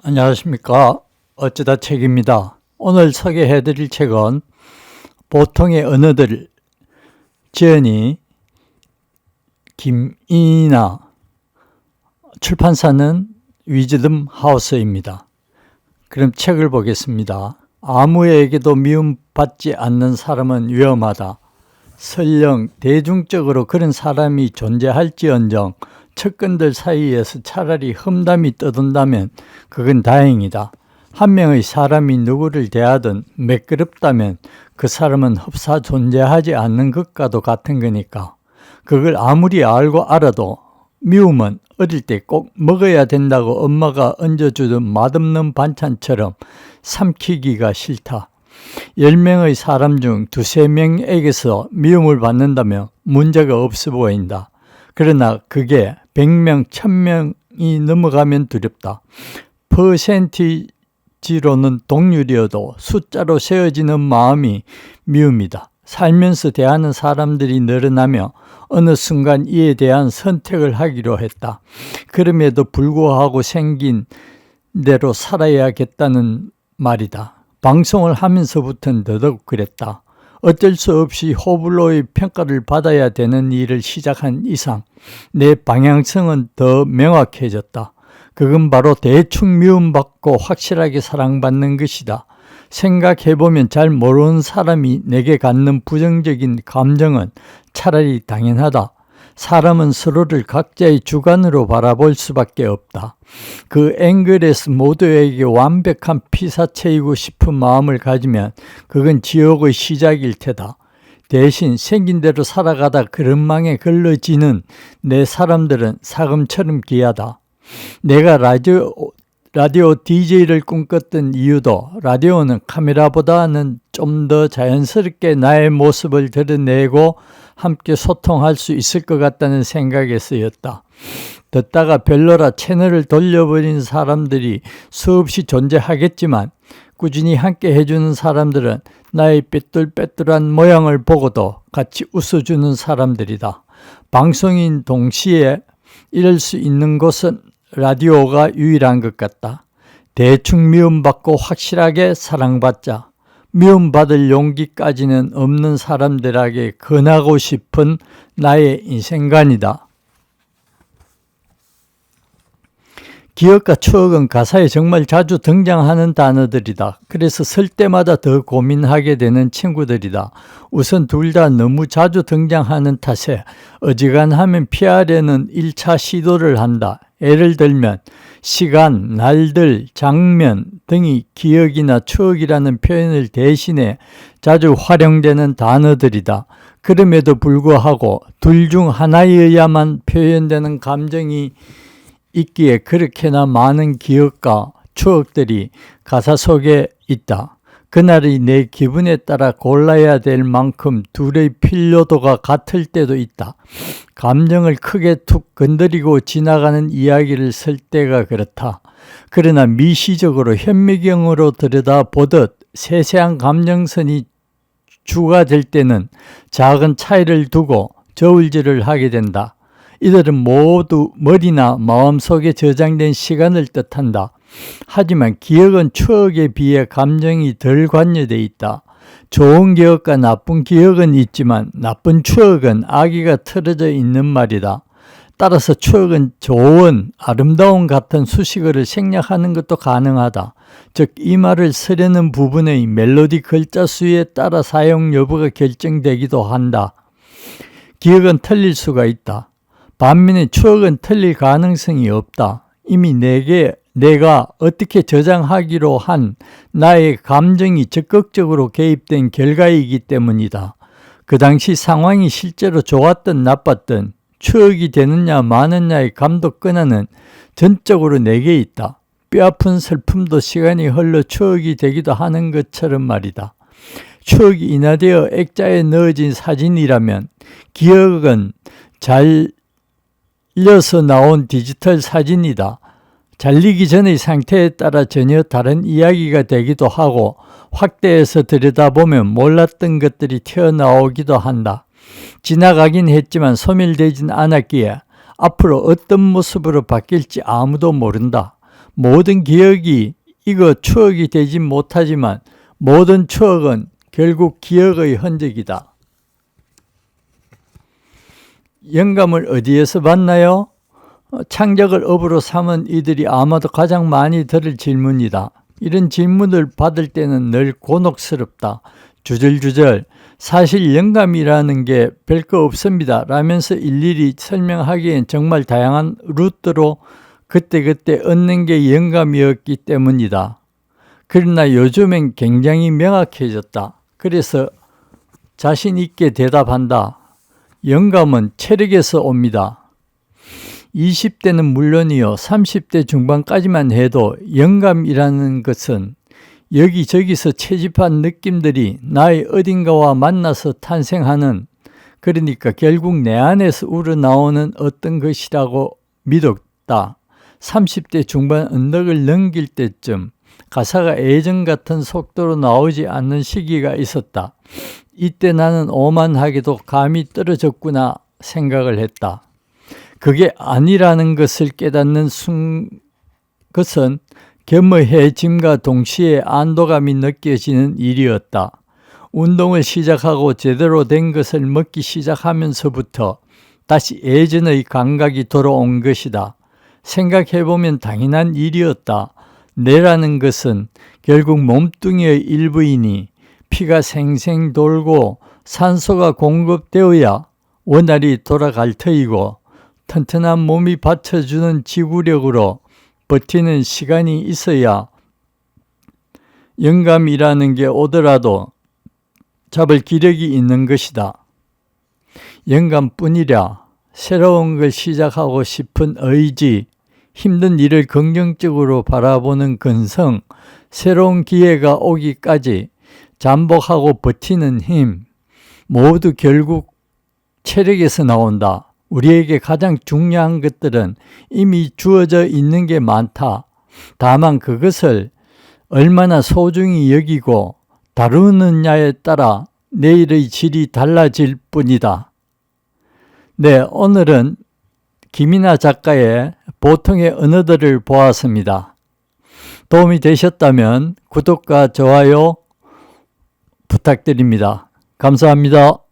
안녕하십니까. 어쩌다 책입니다. 오늘 소개해 드릴 책은 보통의 언어들 지연이 김이나 출판사는 위즈덤 하우스입니다. 그럼 책을 보겠습니다. 아무에게도 미움받지 않는 사람은 위험하다. 설령 대중적으로 그런 사람이 존재할지언정 측근들 사이에서 차라리 험담이 떠돈다면 그건 다행이다. 한 명의 사람이 누구를 대하든 매끄럽다면 그 사람은 흡사 존재하지 않는 것과도 같은 거니까. 그걸 아무리 알고 알아도 미움은 어릴 때 꼭 먹어야 된다고 엄마가 얹어주던 맛없는 반찬처럼 삼키기가 싫다. 10명의 사람 중 두세 명에게서 미움을 받는다면 문제가 없어 보인다. 그러나 그게 100명, 1000명이 넘어가면 두렵다. 퍼센티지로는 동률이어도 숫자로 세어지는 마음이 미움이다. 살면서 대하는 사람들이 늘어나며 어느 순간 이에 대한 선택을 하기로 했다. 그럼에도 불구하고 생긴 대로 살아야겠다는 말이다. 방송을 하면서부터는 더더욱 그랬다. 어쩔 수 없이 호불호의 평가를 받아야 되는 일을 시작한 이상 내 방향성은 더 명확해졌다. 그건 바로 대충 미움받고 확실하게 사랑받는 것이다. 생각해보면 잘 모르는 사람이 내게 갖는 부정적인 감정은 차라리 당연하다. 사람은 서로를 각자의 주관으로 바라볼 수밖에 없다. 그 앵글에서 모두에게 완벽한 피사체이고 싶은 마음을 가지면 그건 지옥의 시작일 테다. 대신 생긴 대로 살아가다 그런 망에 걸러지는 내 사람들은 사금처럼 귀하다. 내가 라디오, 라디오 DJ를 꿈꿨던 이유도 라디오는 카메라보다는 좀 더 자연스럽게 나의 모습을 드러내고 함께 소통할 수 있을 것 같다는 생각에서였다. 듣다가 별로라 채널을 돌려버린 사람들이 수없이 존재하겠지만 꾸준히 함께 해주는 사람들은 나의 삐뚤빼뚤한 모양을 보고도 같이 웃어주는 사람들이다. 방송인 동시에 이럴 수 있는 곳은 라디오가 유일한 것 같다. 대충 미움받고 확실하게 사랑받자. 미움받을 용기까지는 없는 사람들에게 권하고 싶은 나의 인생관이다. 기억과 추억은 가사에 정말 자주 등장하는 단어들이다. 그래서 쓸 때마다 더 고민하게 되는 친구들이다. 우선 둘 다 너무 자주 등장하는 탓에 어지간하면 피하려는 1차 시도를 한다. 예를 들면 시간, 날들, 장면 등이 기억이나 추억이라는 표현을 대신해 자주 활용되는 단어들이다. 그럼에도 불구하고 둘 중 하나여야만 표현되는 감정이 있기에 그렇게나 많은 기억과 추억들이 가사 속에 있다. 그날이 내 기분에 따라 골라야 될 만큼 둘의 필요도가 같을 때도 있다. 감정을 크게 툭 건드리고 지나가는 이야기를 쓸 때가 그렇다. 그러나 미시적으로 현미경으로 들여다보듯 세세한 감정선이 주가 될 때는 작은 차이를 두고 저울질을 하게 된다. 이들은 모두 머리나 마음속에 저장된 시간을 뜻한다. 하지만 기억은 추억에 비해 감정이 덜 관여돼 있다. 좋은 기억과 나쁜 기억은 있지만 나쁜 추억은 아기가 틀어져 있는 말이다. 따라서 추억은 좋은 아름다운 같은 수식어를 생략하는 것도 가능하다. 즉 이 말을 쓰려는 부분의 멜로디 글자 수에 따라 사용 여부가 결정되기도 한다. 기억은 틀릴 수가 있다. 반면에 추억은 틀릴 가능성이 없다. 이미 내게 내가 어떻게 저장하기로 한 나의 감정이 적극적으로 개입된 결과이기 때문이다. 그 당시 상황이 실제로 좋았든 나빴든 추억이 되느냐 마느냐의 감독 권한은 전적으로 내게 있다. 뼈아픈 슬픔도 시간이 흘러 추억이 되기도 하는 것처럼 말이다. 추억이 인화되어 액자에 넣어진 사진이라면 기억은 잘 일려서 나온 디지털 사진이다. 잘리기 전의 상태에 따라 전혀 다른 이야기가 되기도 하고 확대해서 들여다보면 몰랐던 것들이 튀어나오기도 한다. 지나가긴 했지만 소멸되진 않았기에 앞으로 어떤 모습으로 바뀔지 아무도 모른다. 모든 기억이 이거 추억이 되진 못하지만 모든 추억은 결국 기억의 흔적이다. 영감을 어디에서 받나요? 어, 창작을 업으로 삼은 이들이 아마도 가장 많이 들을 질문이다. 이런 질문을 받을 때는 늘 곤혹스럽다. 주절주절 사실 영감이라는 게 별거 없습니다. 라면서 일일이 설명하기엔 정말 다양한 루트로 그때그때 얻는 게 영감이었기 때문이다. 그러나 요즘엔 굉장히 명확해졌다. 그래서 자신 있게 대답한다. 영감은 체력에서 옵니다. 20대는 물론이요, 30대 중반까지만 해도 영감이라는 것은 여기저기서 채집한 느낌들이 나의 어딘가와 만나서 탄생하는 그러니까 결국 내 안에서 우러나오는 어떤 것이라고 믿었다. 30대 중반 언덕을 넘길 때쯤 가사가 예전 같은 속도로 나오지 않는 시기가 있었다. 이때 나는 오만하게도 감이 떨어졌구나 생각을 했다. 그게 아니라는 것을 깨닫는 순 것은 겸허해짐과 동시에 안도감이 느껴지는 일이었다. 운동을 시작하고 제대로 된 것을 먹기 시작하면서부터 다시 예전의 감각이 돌아온 것이다. 생각해보면 당연한 일이었다. 뇌라는 것은 결국 몸뚱이의 일부이니 피가 생생 돌고 산소가 공급되어야 원활히 돌아갈 터이고 튼튼한 몸이 받쳐주는 지구력으로 버티는 시간이 있어야 영감이라는 게 오더라도 잡을 기력이 있는 것이다. 영감뿐이랴 새로운 걸 시작하고 싶은 의지, 힘든 일을 긍정적으로 바라보는 근성, 새로운 기회가 오기까지 잠복하고 버티는 힘, 모두 결국 체력에서 나온다. 우리에게 가장 중요한 것들은 이미 주어져 있는 게 많다. 다만 그것을 얼마나 소중히 여기고 다루느냐에 따라 내일의 질이 달라질 뿐이다. 네, 오늘은 김이나 작가의 보통의 언어들을 보았습니다. 도움이 되셨다면 구독과 좋아요 부탁드립니다. 감사합니다.